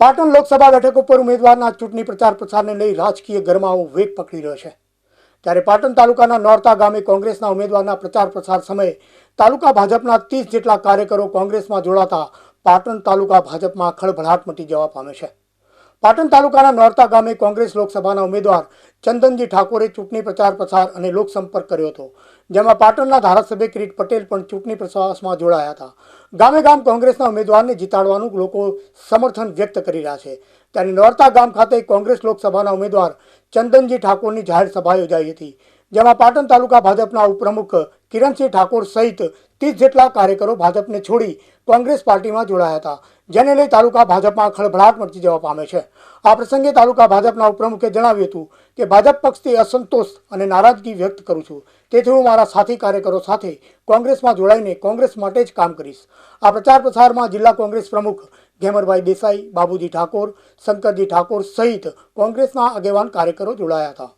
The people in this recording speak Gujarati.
પાટણ લોકસભા બેઠક ઉપર ઉમેદવારના ચૂંટણી પ્રચાર પ્રસારને લઈ રાજકીય ગરમાવો વેગ પકડી રહ્યો છે. ત્યારે પાટણ તાલુકાના નોરતા ગામે કોંગ્રેસના ઉમેદવારના પ્રચાર પ્રસાર સમયે તાલુકા ભાજપના ત્રીસ જેટલા કાર્યકરો કોંગ્રેસમાં જોડાતા પાટણ તાલુકા ભાજપમાં ખળભળાટ મટી જવા પામે છે. પાટણ તાલુકાના નોરતા ગામે કોંગ્રેસ લોકસભાના ઉમેદવાર ચંદનજી ઠાકોરે ચૂંટણી પ્રચાર પ્રસાર અને લોકસંપર્ક કર્યો હતો, જેમાં પાટણના ધારાસભ્ય કિરીટ પટેલ પણ ચૂંટણી પ્રવાસમાં જોડાયા હતા. ગામે ગામ કોંગ્રેસના ઉમેદવારને જીતાડવાનું લોકો સમર્થન વ્યક્ત કરી રહ્યા છે. ત્યારે નોરતા ગામ ખાતે કોંગ્રેસ લોકસભાના ઉમેદવાર ચંદનજી ઠાકોરની જાહેર સભા યોજાઈ હતી. જેમાં પાટણ તાલુકા ભાજપના ઉપપ્રમુખ કિરણસિંહ ઠાકોર સહિત ત્રીસ જેટલા કાર્યકરો ભાજપને છોડી કોંગ્રેસ પાર્ટીમાં જોડાયા હતા, જેને લઈ તાલુકા ભાજપમાં ખળભળાટ મચી જવા પામે છે. આ પ્રસંગે તાલુકા ભાજપના ઉપપ્રમુખે જણાવ્યું હતું કે, ભાજપ પક્ષથી અસંતોષ અને નારાજગી વ્યક્ત કરું છું. તેથી હું મારા સાથી કાર્યકરો સાથે કોંગ્રેસમાં જોડાઈને કોંગ્રેસ માટે જ કામ કરીશ. આ પ્રચાર પ્રસારમાં જિલ્લા કોંગ્રેસ પ્રમુખ ઘેમરભાઈ દેસાઈ, બાબુજી ઠાકોર, શંકરજી ઠાકોર સહિત કોંગ્રેસના આગેવાન કાર્યકરો જોડાયા હતા.